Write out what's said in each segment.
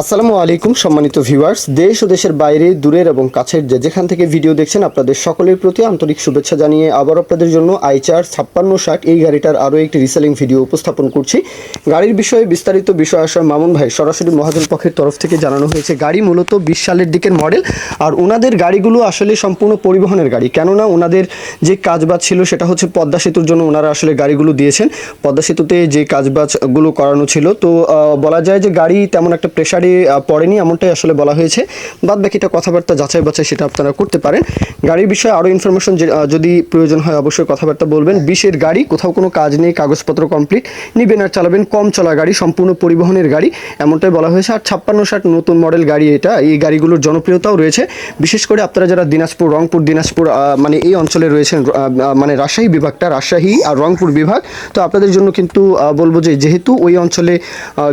আসসালামু আলাইকুম, সম্মানিত ভিউয়ার্স। দেশ ও দেশের বাইরে, দূরের এবং কাছের যে যেখান থেকে ভিডিও দেখছেন, আপনাদের সকলের প্রতি আন্তরিক শুভেচ্ছা জানিয়ে আবার আপনাদের জন্য আইচার ছাপ্পান্ন ষাট এই গাড়িটার আরও একটি রিসেলিং ভিডিও উপস্থাপন করছি। গাড়ির বিষয়ে বিস্তারিত বিষয় আসার মামুন ভাই সরাসরি মহাজন পক্ষের তরফ থেকে জানানো হয়েছে, গাড়ি মূলত বিশ সালের দিকের মডেল আর ওনাদের গাড়িগুলো আসলে সম্পূর্ণ পরিবহনের গাড়ি। কেননা ওনাদের যে কাজবাজ ছিল, সেটা হচ্ছে পদ্মা সেতুর জন্য ওনারা আসলে গাড়িগুলো দিয়েছেন। পদ্মা সেতুতে যে কাজবাজগুলো করানো ছিল, তো বলা যায় যে গাড়ি তেমন একটা প্রেশারে পড়েনি, এমনটাই আসলে বলা হয়েছে। বাদ বাকিটা কথাবার্তা যাচাই বাছাই সেটা আপনারা করতে পারেন। গাড়ির বিষয়ে আরও ইনফরমেশন যদি প্রয়োজন হয় অবশ্যই কথাবার্তা বলবেন। বিশের গাড়ি, কোথাও কোনো কাজ নেই, কাগজপত্র কমপ্লিট নিবেন আর চালাবেন, কম চলা গাড়ি, সম্পূর্ণ পরিবহনের গাড়ি, এমনটাই বলা হয়েছে। আর ছাপ্পান্ন ষাট নতুন মডেল গাড়ি এটা, এই গাড়িগুলোর জনপ্রিয়তাও রয়েছে। বিশেষ করে আপনারা যারা দিনাজপুর, রংপুর, দিনাজপুর মানে এই অঞ্চলে রয়েছেন মানে রাজশাহী বিভাগটা, রাজশাহী আর রংপুর বিভাগ, তো আপনাদের জন্য কিন্তু বলব যে, যেহেতু ওই অঞ্চলে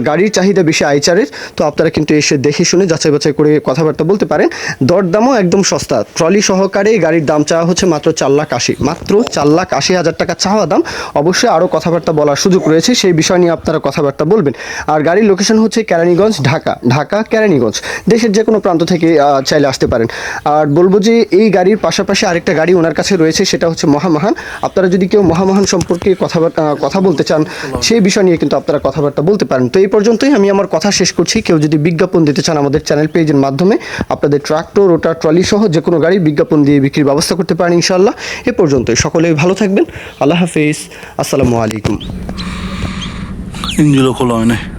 গাড়ির চাহিদা বেশি আইচারের তো আপনারা কিন্তু এসে দেখে শুনে, যাচাই বাছাই করে কথাবার্তা বলতে পারেন দরদামও একদম সস্তা। ট্রলি সহকারে গাড়ির দাম চাওয়া হচ্ছে মাত্র চার লাখ আশি। মাত্র চার লাখ আশি হাজার টাকা চাওয়া দাম। অবশ্যই আরও কথাবার্তা বলার সুযোগ রয়েছে, সেই বিষয় নিয়ে আপনারা কথাবার্তা বলবেন। আর গাড়ির লোকেশন হচ্ছে কেরানীগঞ্জ, ঢাকা। ঢাকা, কেরানীগঞ্জ। দেশের যে কোনো প্রান্ত থেকে চাইলে আসতে পারেন। আর বলব যে, এই গাড়ির পাশাপাশি আরেকটা গাড়ি ওনার কাছে রয়েছে, সেটা হচ্ছে মহামহান। আপনারা যদি কেউ মহামহান সম্পর্কে কথা কথা বলতে চান, সেই বিষয় নিয়ে কিন্তু আপনারা কথাবার্তা বলতে পারেন। তো এই পর্যন্তই আমি আমার কথা শেষ করছি। কেউ যদি বিজ্ঞাপন দিতে চান আমাদের চ্যানেল পেজের মাধ্যমে। আপনাদের ট্রাক্টর ওটা ট্রলি সহ যে কোনো গাড়ি বিজ্ঞাপন দিয়ে বিক্রির ব্যবস্থা করতে পারেন ইনশাল্লাহ এ পর্যন্তই। সকলেই ভালো থাকবেন। আল্লাহ হাফিজ। আসসালামু আলাইকুম। ইঞ্জিনও খোলা হয় নাই।